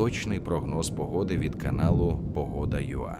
точний прогноз погоди від каналу Погода.ua.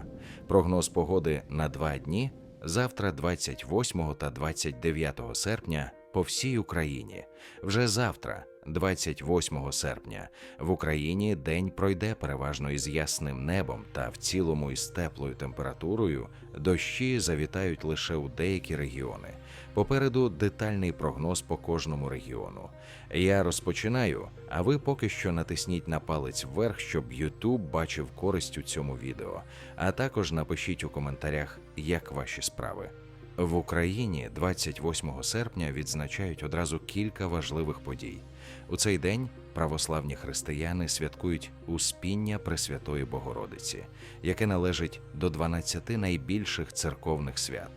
Прогноз погоди на два дні завтра, 28 та 29 серпня, по всій Україні. Вже завтра, 28 серпня, в Україні день пройде переважно із ясним небом та в цілому із теплою температурою. Дощі завітають лише у деякі регіони. Попереду детальний прогноз по кожному регіону. Я розпочинаю, а ви поки що натисніть на палець вверх, щоб YouTube бачив користь у цьому відео. А також напишіть у коментарях, як ваші справи. В Україні 28 серпня відзначають одразу кілька важливих подій. У цей день православні християни святкують Успіння Пресвятої Богородиці, яке належить до 12 найбільших церковних свят.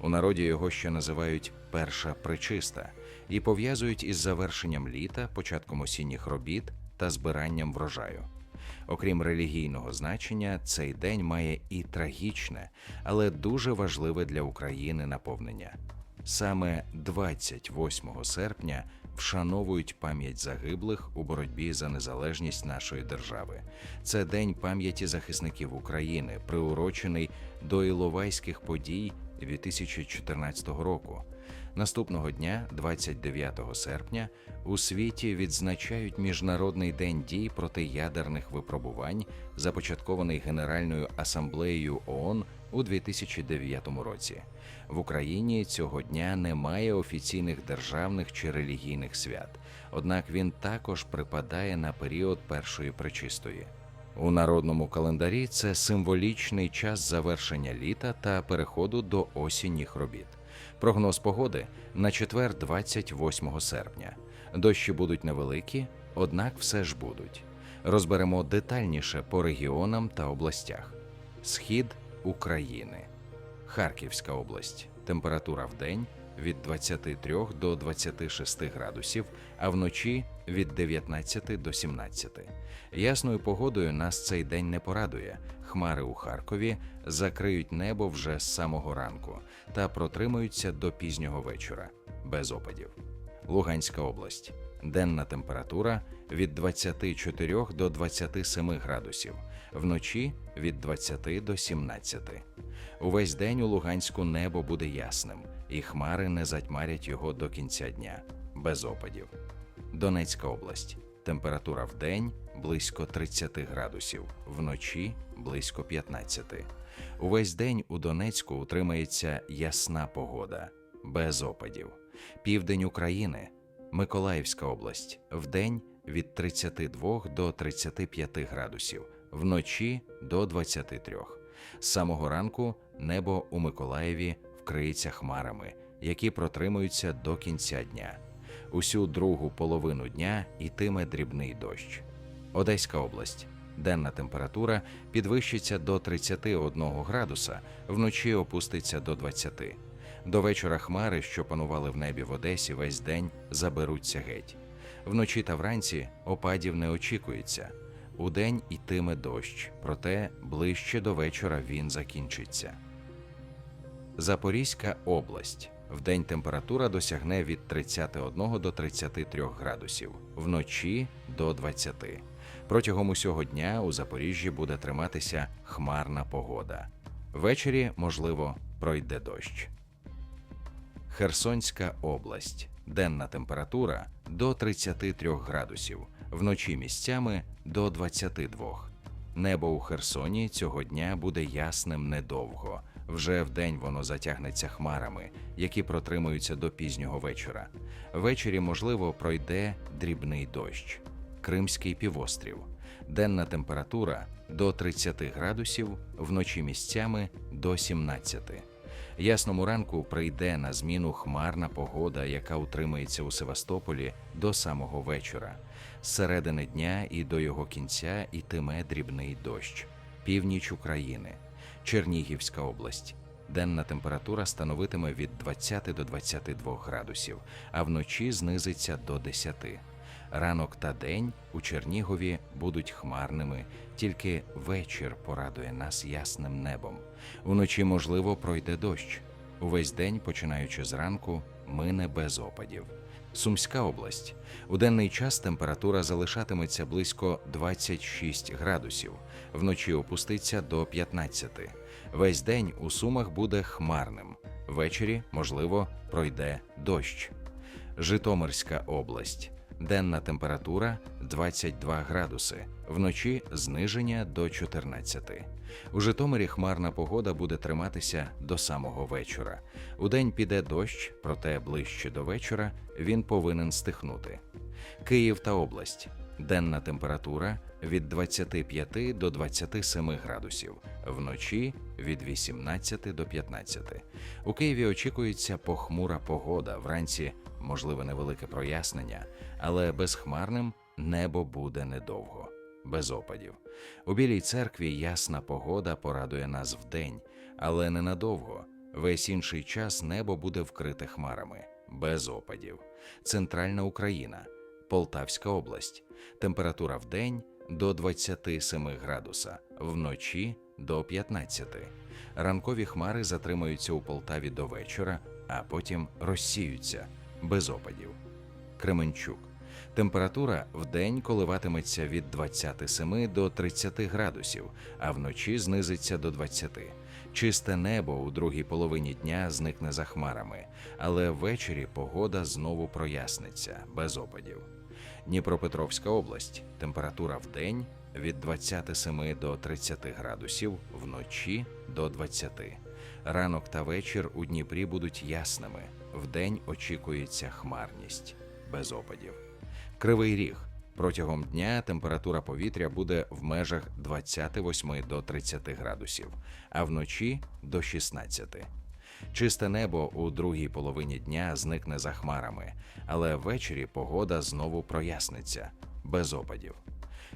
У народі його ще називають Перша Пречиста і пов'язують із завершенням літа, початком осінніх робіт та збиранням врожаю. Окрім релігійного значення, цей день має і трагічне, але дуже важливе для України наповнення. Саме 28 серпня вшановують пам'ять загиблих у боротьбі за незалежність нашої держави. Це день пам'яті захисників України, приурочений до Іловайських подій 2014 року. Наступного дня, 29 серпня, у світі відзначають Міжнародний день дій проти ядерних випробувань, започаткований Генеральною асамблеєю ООН у 2009 році. В Україні цього дня немає офіційних державних чи релігійних свят, однак він також припадає на період першої пречистої. У народному календарі це символічний час завершення літа та переходу до осінніх робіт. Прогноз погоди на четвер, 28 серпня. Дощі будуть невеликі, однак все ж будуть. Розберемо детальніше по регіонам та областях. Схід України, Харківська область. Температура в день від 23 до 26 градусів, а вночі від 19 до 17. Ясною погодою нас цей день не порадує. Хмари у Харкові закриють небо вже з самого ранку та протримаються до пізнього вечора без опадів. Луганська область. Денна температура від 24 до 27 градусів, вночі від 20 до 17. Увесь день у Луганську небо буде ясним, і хмари не затьмарять його до кінця дня без опадів. Донецька область. Температура в день близько 30 градусів, вночі близько 15. Увесь день у Донецьку утримається ясна погода, без опадів. Південь України, Миколаївська область, вдень від 32 до 35 градусів, вночі до 23. З самого ранку небо у Миколаєві вкриється хмарами, які протримуються до кінця дня. Усю другу половину дня йтиме дрібний дощ. Одеська область. Денна температура підвищиться до 31 градуса, вночі опуститься до 20. До вечора хмари, що панували в небі в Одесі весь день, заберуться геть. Вночі та вранці опадів не очікується. Удень йтиме дощ, проте ближче до вечора він закінчиться. Запорізька область. Вдень температура досягне від 31 до 33 градусів, вночі до 20. Протягом усього дня у Запоріжжі буде триматися хмарна погода. Ввечері, можливо, пройде дощ. Херсонська область. Денна температура до 33 градусів, вночі місцями до 22. Небо у Херсоні цього дня буде ясним недовго. Вже вдень воно затягнеться хмарами, які протримуються до пізнього вечора. Ввечері, можливо, пройде дрібний дощ. Кримський півострів. Денна температура до 30 градусів, вночі місцями до 17. Ясному ранку прийде на зміну хмарна погода, яка утримається у Севастополі до самого вечора. З середини дня і до його кінця ітиме дрібний дощ. Північ України, Чернігівська область. Денна температура становитиме від 20 до 22 градусів, а вночі знизиться до 10. Ранок та день у Чернігові будуть хмарними, тільки вечір порадує нас ясним небом. Уночі, можливо, пройде дощ. Увесь день, починаючи зранку, мине без опадів. Сумська область. У денний час температура залишатиметься близько 26 градусів, вночі опуститься до 15. Весь день у Сумах буде хмарним. Ввечері, можливо, пройде дощ. Житомирська область. Денна температура 22 градуси, вночі зниження до 14. У Житомирі хмарна погода буде триматися до самого вечора. Удень піде дощ, проте ближче до вечора він повинен стихнути. Київ та область. Денна температура від 25 до 27 градусів, вночі від 18 до 15. У Києві очікується похмура погода. Вранці можливе невелике прояснення, але безхмарним небо буде недовго, без опадів. У Білій церкві ясна погода порадує нас вдень, але ненадовго. Весь інший час небо буде вкрите хмарами, без опадів. Центральна Україна, Полтавська область. Температура в день до 27 градуса, вночі до 15. Ранкові хмари затримаються у Полтаві до вечора, а потім розсіються без опадів. Кременчук. Температура в день коливатиметься від 27 до 30 градусів, а вночі знизиться до 20. Чисте небо у другій половині дня зникне за хмарами, але ввечері погода знову проясниться без опадів. Дніпропетровська область. Температура в день від 27 до 30 градусів, вночі до 20. Ранок та вечір у Дніпрі будуть ясними. Вдень очікується хмарність без опадів. Кривий ріг. Протягом дня температура повітря буде в межах 28 до 30 градусів, а вночі до 16. Чисте небо у другій половині дня зникне за хмарами, але ввечері погода знову проясниться без опадів.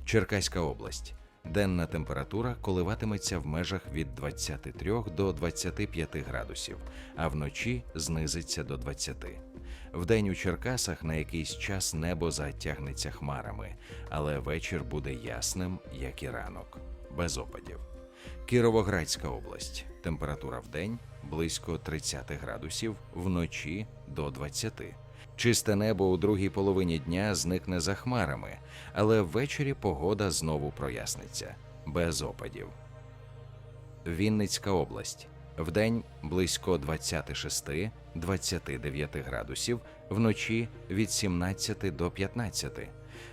Черкаська область. Денна температура коливатиметься в межах від 23 до 25 градусів, а вночі знизиться до 20. Вдень у Черкасах на якийсь час небо затягнеться хмарами, але вечір буде ясним, як і ранок, без опадів. Кіровоградська область. Температура в день близько 30 градусів, вночі до 20. Чисте небо у другій половині дня зникне за хмарами, але ввечері погода знову проясниться без опадів. Вінницька область. Вдень близько 26-29 градусів, вночі від 17 до 15.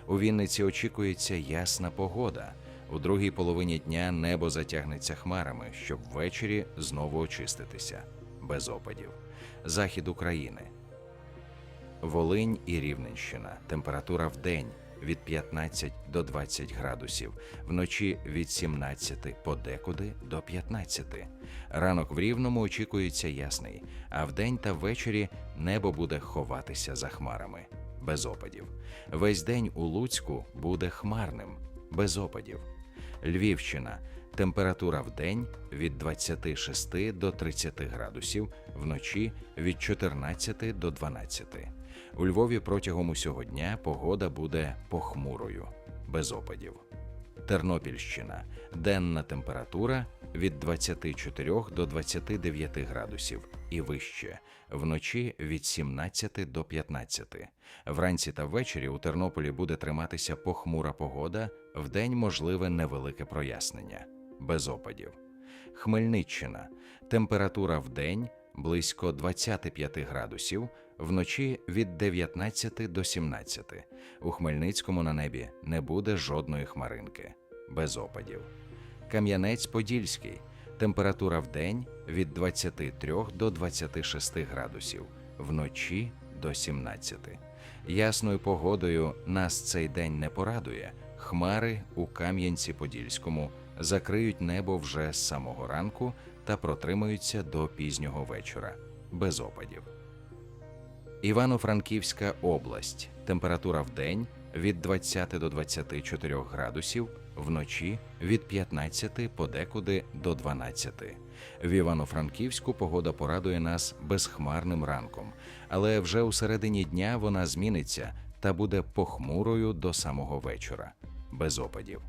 У Вінниці очікується ясна погода. У другій половині дня небо затягнеться хмарами, щоб ввечері знову очиститися без опадів. Захід України. Волинь і Рівненщина. Температура в день від 15 до 20 градусів, вночі від 17 подекуди до 15. Ранок в Рівному очікується ясний, а вдень та ввечері небо буде ховатися за хмарами без опадів. Весь день у Луцьку буде хмарним без опадів. Львівщина. Температура в день від 26 до 30 градусів, вночі від 14 до 12. У Львові протягом усього дня погода буде похмурою, без опадів. Тернопільщина. Денна температура від 24 до 29 градусів і вище, вночі від 17 до 15. Вранці та ввечері у Тернополі буде триматися похмура погода, вдень можливе невелике прояснення, без опадів. Хмельниччина. Температура в день близько 25 градусів, вночі від 19 до 17. У Хмельницькому на небі не буде жодної хмаринки, без опадів. Кам'янець-Подільський. Температура в день від 23 до 26 градусів, вночі до 17. Ясною погодою нас цей день не порадує. Хмари у Кам'янці-Подільському закриють небо вже з самого ранку та протримаються до пізнього вечора, без опадів. Івано-Франківська область. Температура в день від 20 до 24 градусів, вночі від 15 подекуди до 12. В Івано-Франківську погода порадує нас безхмарним ранком, але вже у середині дня вона зміниться та буде похмурою до самого вечора, без опадів.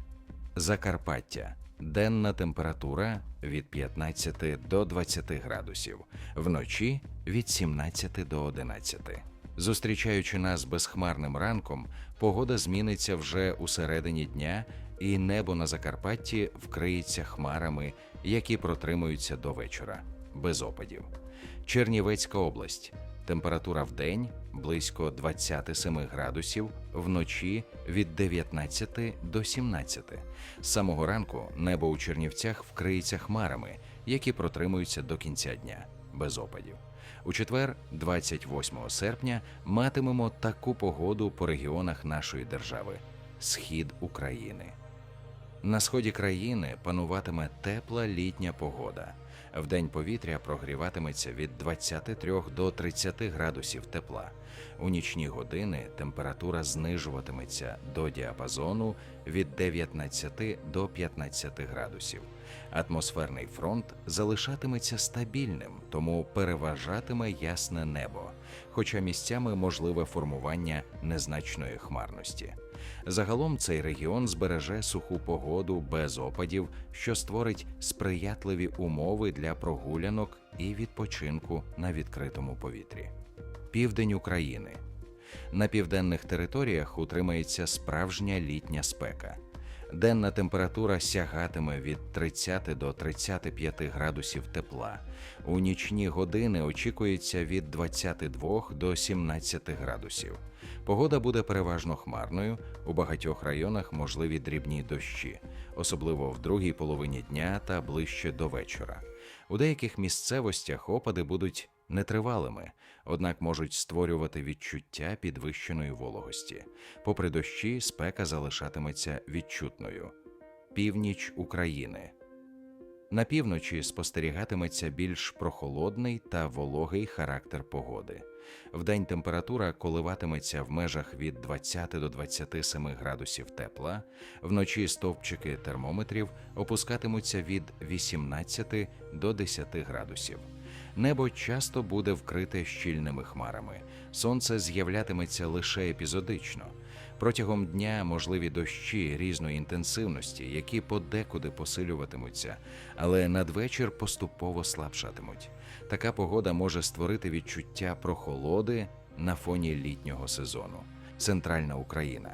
Закарпаття. Денна температура від 15 до 20 градусів, вночі від 17 до 11. Зустрічаючи нас безхмарним ранком, погода зміниться вже у середині дня, і небо на Закарпатті вкриється хмарами, які протримуються до вечора, без опадів. Чернівецька область. Температура в день близько 27 градусів, вночі від 19 до 17. З самого ранку небо у Чернівцях вкриється хмарами, які протримуються до кінця дня, без опадів. У четвер, 28 серпня, матимемо таку погоду по регіонах нашої держави схід України. На сході країни пануватиме тепла літня погода. Вдень повітря прогріватиметься від 23 до 30 градусів тепла. У нічні години температура знижуватиметься до діапазону від 19 до 15 градусів. Атмосферний фронт залишатиметься стабільним, тому переважатиме ясне небо, хоча місцями можливе формування незначної хмарності. Загалом цей регіон збереже суху погоду без опадів, що створить сприятливі умови для прогулянок і відпочинку на відкритому повітрі. Південь України на південних територіях утримається справжня літня спека. Денна температура сягатиме від 30 до 35 градусів тепла. У нічні години очікується від 22 до 17 градусів. Погода буде переважно хмарною. У багатьох районах можливі дрібні дощі, особливо в другій половині дня та ближче до вечора. У деяких місцевостях опади будуть нетривалими, однак можуть створювати відчуття підвищеної вологості. Попри дощі, спека залишатиметься відчутною. Північ України. На півночі спостерігатиметься більш прохолодний та вологий характер погоди. Вдень температура коливатиметься в межах від 20 до 27 градусів тепла, вночі стовпчики термометрів опускатимуться від 18 до 10 градусів. Небо часто буде вкрите щільними хмарами. Сонце з'являтиметься лише епізодично. Протягом дня можливі дощі різної інтенсивності, які подекуди посилюватимуться, але надвечір поступово слабшатимуть. Така погода може створити відчуття прохолоди на фоні літнього сезону. Центральна Україна.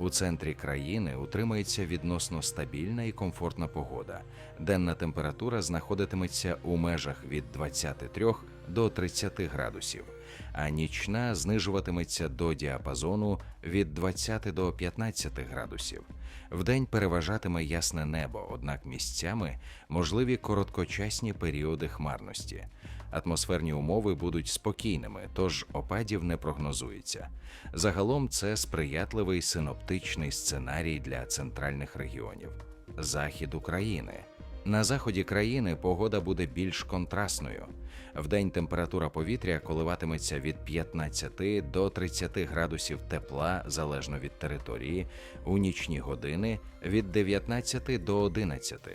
У центрі країни утримається відносно стабільна і комфортна погода. Денна температура знаходитиметься у межах від 23 до 30 градусів, а нічна знижуватиметься до діапазону від 20 до 15 градусів. Вдень переважатиме ясне небо, однак місцями можливі короткочасні періоди хмарності. Атмосферні умови будуть спокійними, тож опадів не прогнозується. Загалом це сприятливий синоптичний сценарій для центральних регіонів. Захід України. На заході країни погода буде більш контрастною. Вдень температура повітря коливатиметься від 15 до 30 градусів тепла залежно від території, у нічні години від 19 до 11.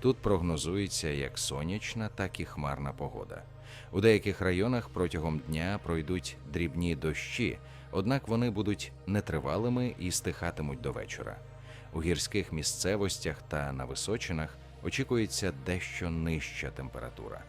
Тут прогнозується як сонячна, так і хмарна погода. У деяких районах протягом дня пройдуть дрібні дощі, однак вони будуть нетривалими і стихатимуть до вечора. У гірських місцевостях та на височинах очікується дещо нижча температура.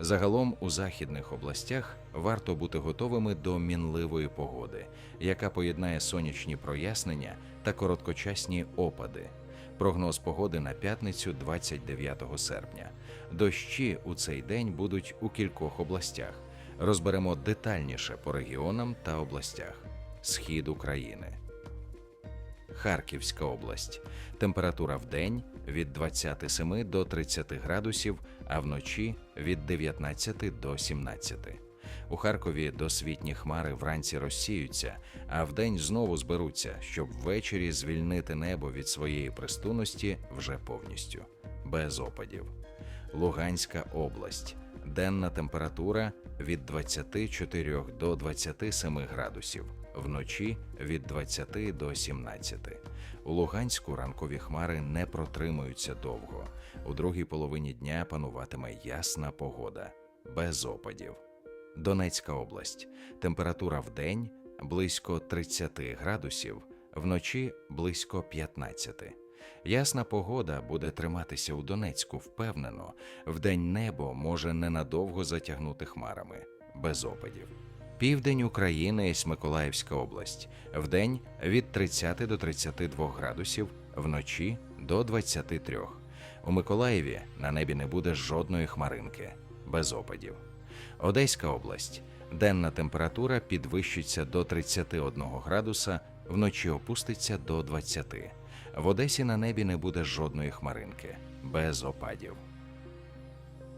Загалом у західних областях варто бути готовими до мінливої погоди, яка поєднає сонячні прояснення та короткочасні опади. Прогноз погоди на п'ятницю 29 серпня. Дощі у цей день будуть у кількох областях. Розберемо детальніше по регіонам та областях. Схід України. Харківська область. Температура в день від 27 до 30 градусів, а вночі від 19 до 17. У Харкові досвітні хмари вранці розсіються, а вдень знову зберуться, щоб ввечері звільнити небо від своєї пристунності вже повністю, без опадів. Луганська область. Денна температура від 24 до 27 градусів, вночі від 20 до 17. У Луганську ранкові хмари не протримуються довго. У другій половині дня пануватиме ясна погода, без опадів. Донецька область. Температура в день близько 30 градусів, вночі близько 15. Ясна погода буде триматися у Донецьку впевнено. Вдень небо може ненадовго затягнути хмарами, без опадів. Південь України Миколаївська область. Вдень від 30 до 32 градусів, вночі до 23. У Миколаєві на небі не буде жодної хмаринки, без опадів. Одеська область. Денна температура підвищиться до 31 градуса, вночі опуститься до 20. В Одесі на небі не буде жодної хмаринки, без опадів.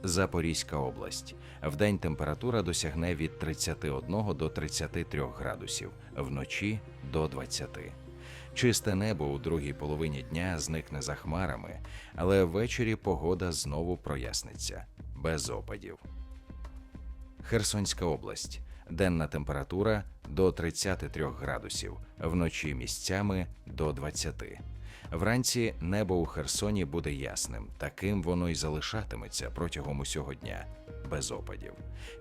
Запорізька область. Вдень температура досягне від 31 до 33 градусів, вночі до 20. Чисте небо у другій половині дня зникне за хмарами, але ввечері погода знову проясниться без опадів. Херсонська область. Денна температура до 33 градусів, вночі місцями до 20. Вранці небо у Херсоні буде ясним, таким воно й залишатиметься протягом усього дня, без опадів.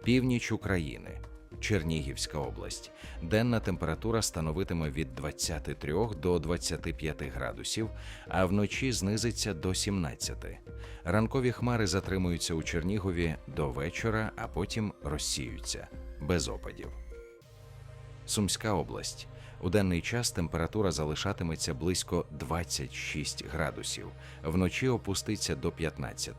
Північ України, Чернігівська область. Денна температура становитиме від 23 до 25 градусів, а вночі знизиться до 17. Ранкові хмари затримуються у Чернігові до вечора, а потім розсіються без опадів. Сумська область. У денний час температура залишатиметься близько 26 градусів, вночі опуститься до 15.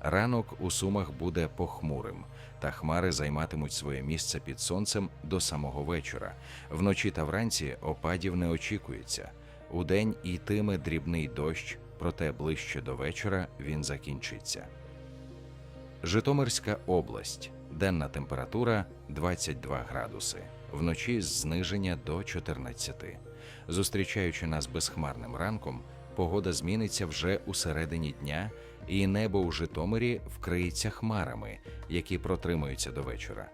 Ранок у Сумах буде похмурим, та хмари займатимуть своє місце під сонцем до самого вечора. Вночі та вранці опадів не очікується. Удень йтиме дрібний дощ, проте ближче до вечора він закінчиться. Житомирська область. Денна температура 22 градуси, вночі зниження до 14. Зустрічаючи нас безхмарним ранком, погода зміниться вже у середині дня, і небо у Житомирі вкриється хмарами, які протримуються до вечора.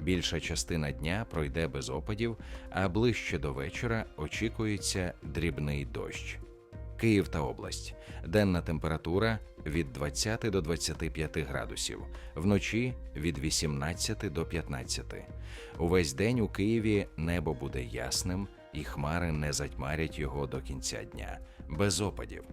Більша частина дня пройде без опадів, а ближче до вечора очікується дрібний дощ. Київ та область. Денна температура від 20 до 25 градусів, вночі від 18 до 15. Увесь день у Києві небо буде ясним, і хмари не затьмарять його до кінця дня, без опадів.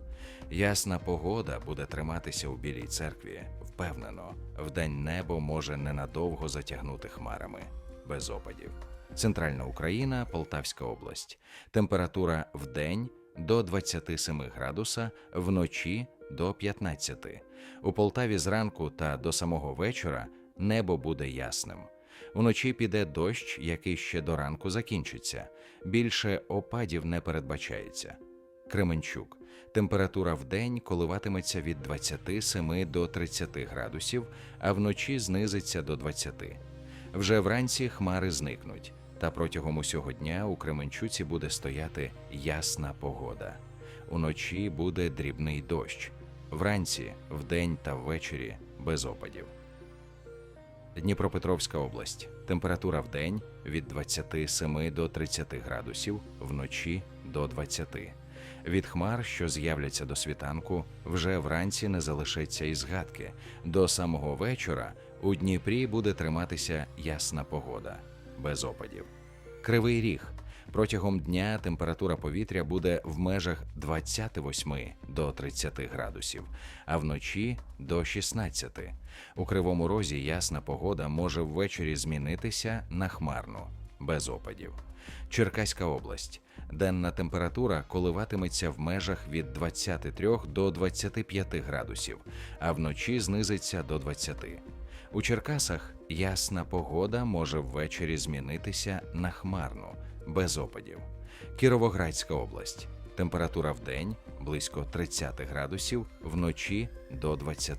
Ясна погода буде триматися у Білій церкві, впевнено, вдень небо може ненадовго затягнути хмарами, без опадів. Центральна Україна, Полтавська область. Температура в день до 27 градуса, вночі до 15. У Полтаві зранку та до самого вечора небо буде ясним. Вночі піде дощ, який ще до ранку закінчиться. Більше опадів не передбачається. Кременчук. Температура в день коливатиметься від 27 до 30 градусів, а вночі знизиться до 20. Вже вранці хмари зникнуть, та протягом усього дня у Кременчуці буде стояти ясна погода. Уночі буде дрібний дощ, вранці, вдень та ввечері без опадів. Дніпропетровська область. Температура в день від 27 до 30 градусів, вночі до 20. Від хмар, що з'являться до світанку, вже вранці не залишиться і згадки. До самого вечора у Дніпрі буде триматися ясна погода, без опадів. Кривий ріг. Протягом дня температура повітря буде в межах 28 до 30 градусів, а вночі до 16. У кривому розі ясна погода може ввечері змінитися на хмарну, без опадів. Черкаська область. Денна температура коливатиметься в межах від 23 до 25 градусів, а вночі знизиться до 20. У Черкасах ясна погода може ввечері змінитися на хмарну, без опадів. Кіровоградська область. Температура в день близько 30 градусів, вночі до 20.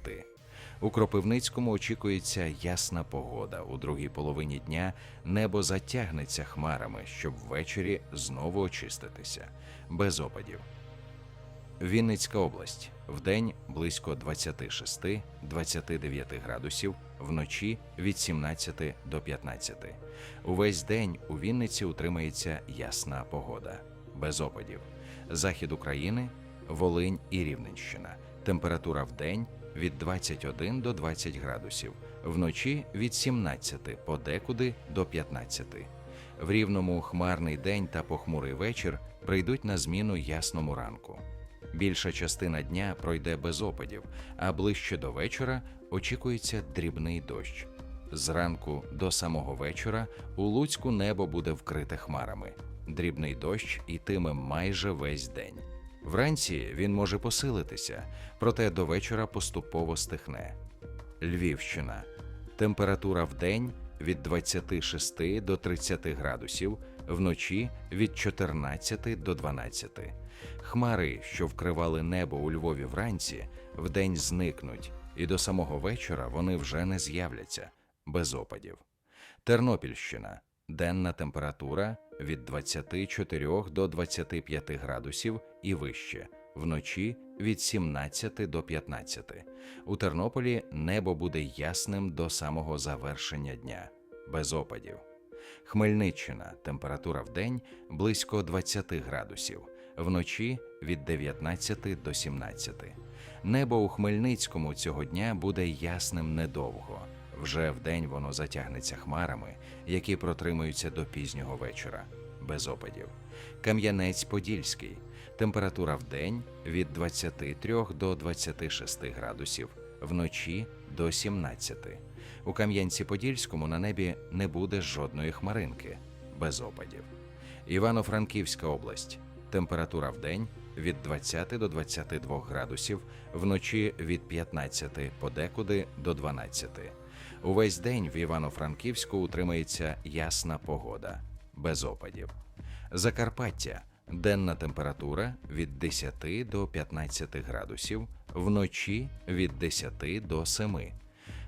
У Кропивницькому очікується ясна погода. У другій половині дня небо затягнеться хмарами, щоб ввечері знову очиститися, без опадів. Вінницька область. Вдень близько 26-29 градусів, вночі від 17 до 15. Увесь день у Вінниці утримається ясна погода, без опадів. Захід України, Волинь і Рівненщина. Температура в день від 21 до 20 градусів, вночі від 17 подекуди до 15. В рівному хмарний день та похмурий вечір прийдуть на зміну ясному ранку. Більша частина дня пройде без опадів, а ближче до вечора очікується дрібний дощ. Зранку до самого вечора у Луцьку небо буде вкрите хмарами. Дрібний дощ ітиме майже весь день. Вранці він може посилитися, проте до вечора поступово стихне. Львівщина. Температура в день від 26 до 30 градусів, вночі від 14 до 12. Хмари, що вкривали небо у Львові вранці, вдень зникнуть, і до самого вечора вони вже не з'являться без опадів. Тернопільщина. Денна температура від 24 до 25 градусів і вище, вночі від 17 до 15. У Тернополі небо буде ясним до самого завершення дня, без опадів. Хмельниччина температура в день близько 20 градусів, вночі від 19 до 17. Небо у Хмельницькому цього дня буде ясним недовго. Вже вдень воно затягнеться хмарами, які протримуються до пізнього вечора, без опадів. Кам'янець-Подільський. Температура в день від 23 до 26 градусів, вночі до 17. У Кам'янці-Подільському на небі не буде жодної хмаринки, без опадів. Івано-Франківська область. Температура в день від 20 до 22 градусів, вночі від 15 подекуди до 12. Увесь день в Івано-Франківську утримається ясна погода, без опадів. Закарпаття денна температура від 10 до 15 градусів, вночі від 10 до 7.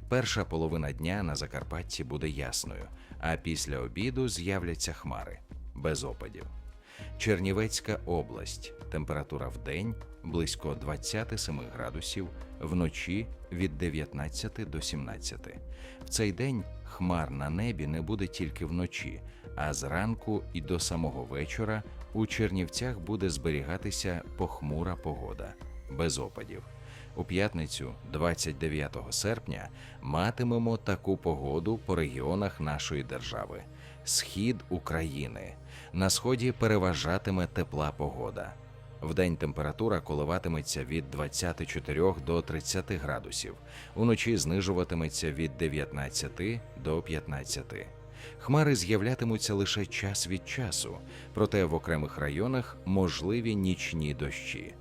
Перша половина дня на Закарпатті буде ясною, а після обіду з'являться хмари без опадів. Чернівецька область. Температура в день близько 27 градусів, вночі від 19 до 17. В цей день хмар на небі не буде тільки вночі, а зранку і до самого вечора у Чернівцях буде зберігатися похмура погода без опадів. У п'ятницю, 29 серпня, матимемо таку погоду по регіонах нашої держави: схід України. На сході переважатиме тепла погода. Вдень температура коливатиметься від 24 до 30 градусів, уночі знижуватиметься від 19 до 15. Хмари з'являтимуться лише час від часу, проте в окремих районах можливі нічні дощі.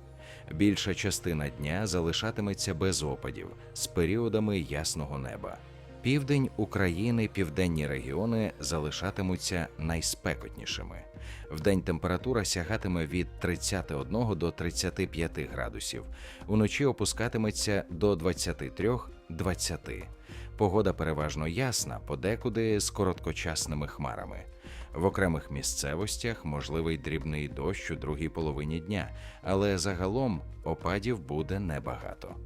Більша частина дня залишатиметься без опадів з періодами ясного неба. Південь України, південні регіони залишатимуться найспекотнішими. Вдень температура сягатиме від 31 до 35 градусів, уночі опускатиметься до 23-20. Погода переважно ясна, подекуди з короткочасними хмарами. В окремих місцевостях можливий дрібний дощ у другій половині дня, але загалом опадів буде небагато.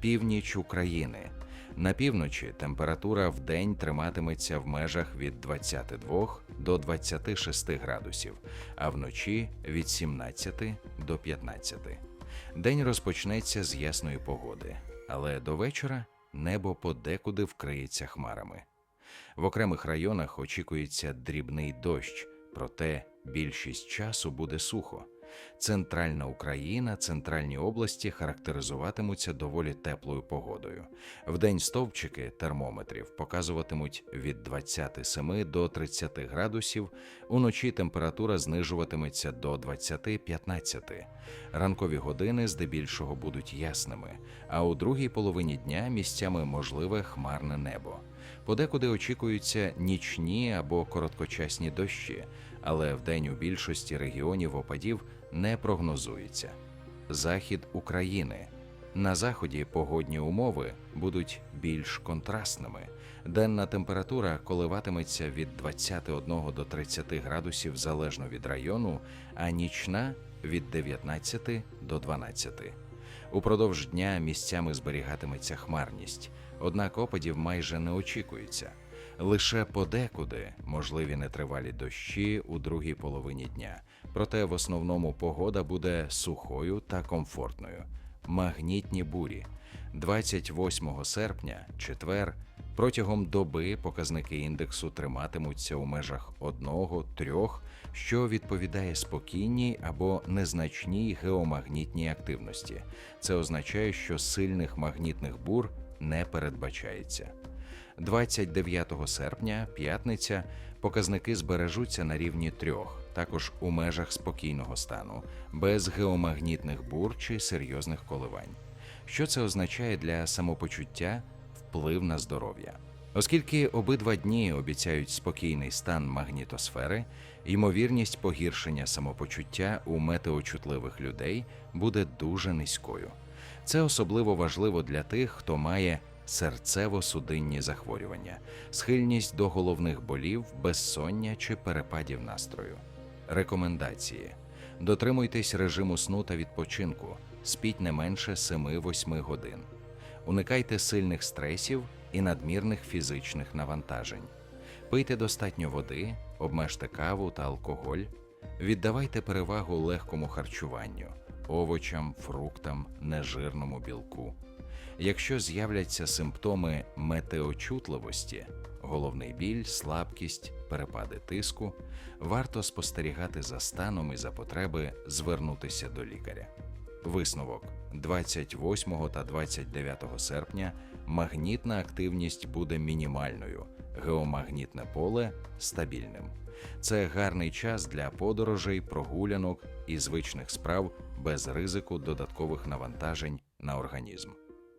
Північ України. На півночі температура в день триматиметься в межах від 22 до 26 градусів, а вночі від 17 до 15. День розпочнеться з ясної погоди, але до вечора небо подекуди вкриється хмарами. В окремих районах очікується дрібний дощ, проте більшість часу буде сухо. Центральна Україна, центральні області характеризуватимуться доволі теплою погодою. Вдень стовпчики термометрів показуватимуть від 27 до 30 градусів, уночі температура знижуватиметься до 20-15. Ранкові години здебільшого будуть ясними, а у другій половині дня місцями можливе хмарне небо. Подекуди очікуються нічні або короткочасні дощі, але вдень у більшості регіонів опадів не прогнозується. Захід України на заході погодні умови будуть більш контрастними. Денна температура коливатиметься від 21 до 30 градусів залежно від району, а нічна від 19 до 12. Упродовж дня місцями зберігатиметься хмарність, однак опадів майже не очікується. Лише подекуди можливі нетривалі дощі у другій половині дня, проте в основному погода буде сухою та комфортною. Магнітні бурі 28 серпня, четвер, протягом доби показники індексу триматимуться у межах 1-3, що відповідає спокійній або незначній геомагнітній активності. Це означає, що сильних магнітних бур не передбачається. 29 серпня, п'ятниця, показники збережуться на рівні трьох, також у межах спокійного стану, без геомагнітних бур чи серйозних коливань. Що це означає для самопочуття, вплив на здоров'я? Оскільки обидва дні обіцяють спокійний стан магнітосфери, ймовірність погіршення самопочуття у метеочутливих людей буде дуже низькою. Це особливо важливо для тих, хто має серцево-судинні захворювання, схильність до головних болів, безсоння чи перепадів настрою. Рекомендації: дотримуйтесь режиму сну та відпочинку, спіть не менше 7-8 годин. Уникайте сильних стресів і надмірних фізичних навантажень. Пийте достатньо води, обмежте каву та алкоголь. Віддавайте перевагу легкому харчуванню, овочам, фруктам, нежирному білку. Якщо з'являться симптоми метеочутливості, головний біль, слабкість, перепади тиску, варто спостерігати за станом і за потреби звернутися до лікаря. Висновок 28 та 29 серпня магнітна активність буде мінімальною, геомагнітне поле стабільним. Це гарний час для подорожей, прогулянок і звичних справ без ризику додаткових навантажень на організм.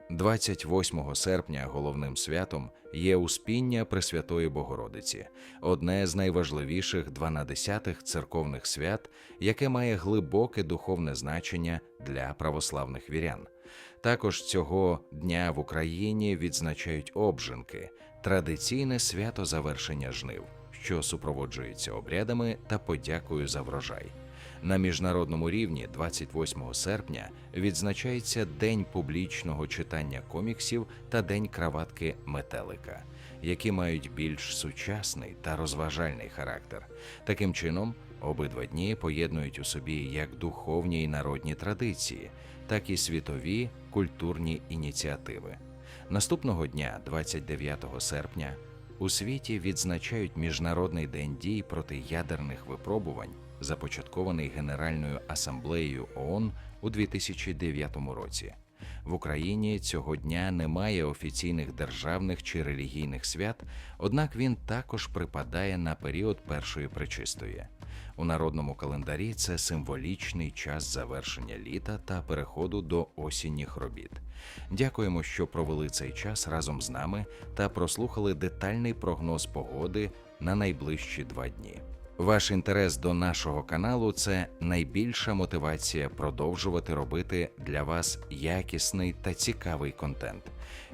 28 серпня головним святом є Успіння Пресвятої Богородиці, одне з найважливіших дванадесятих церковних свят, яке має глибоке духовне значення для православних вірян. Також цього дня в Україні відзначають обжинки, традиційне свято завершення жнив, що супроводжується обрядами та подякою за врожай. На міжнародному рівні 28 серпня відзначається День публічного читання коміксів та День краватки метелика, які мають більш сучасний та розважальний характер. Таким чином, обидва дні поєднують у собі як духовні і народні традиції, так і світові культурні ініціативи. Наступного дня, 29 серпня, у світі відзначають Міжнародний день дій проти ядерних випробувань започаткований Генеральною асамблеєю ООН у 2009 році. В Україні цього дня немає офіційних державних чи релігійних свят, однак він також припадає на період першої причистої. У народному календарі це символічний час завершення літа та переходу до осінніх робіт. Дякуємо, що провели цей час разом з нами та прослухали детальний прогноз погоди на найближчі два дні. Ваш інтерес до нашого каналу це найбільша мотивація продовжувати робити для вас якісний та цікавий контент.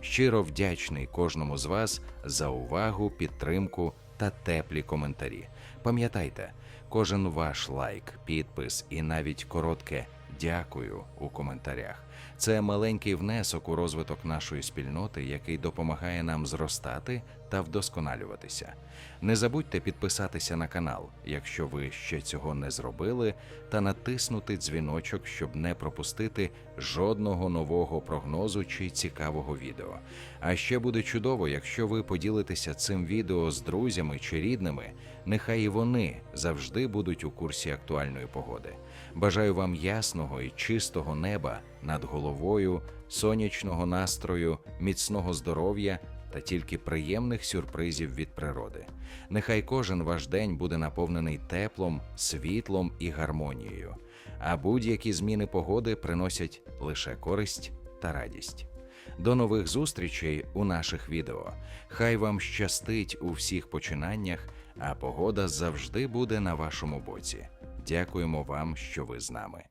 Щиро вдячний кожному з вас за увагу, підтримку та теплі коментарі. Пам'ятайте, кожен ваш лайк, підпис і навіть коротке дякую у коментарях. Це маленький внесок у розвиток нашої спільноти, який допомагає нам зростати та вдосконалюватися. Не забудьте підписатися на канал, якщо ви ще цього не зробили, та натиснути дзвіночок, щоб не пропустити жодного нового прогнозу чи цікавого відео. А ще буде чудово, якщо ви поділитеся цим відео з друзями чи рідними. Нехай і вони завжди будуть у курсі актуальної погоди. Бажаю вам ясного і чистого неба над головою, сонячного настрою, міцного здоров'я та тільки приємних сюрпризів від природи. Нехай кожен ваш день буде наповнений теплом, світлом і гармонією, а будь-які зміни погоди приносять лише користь та радість. До нових зустрічей у наших відео. Хай вам щастить у всіх починаннях, а погода завжди буде на вашому боці. Дякуємо вам, що ви з нами.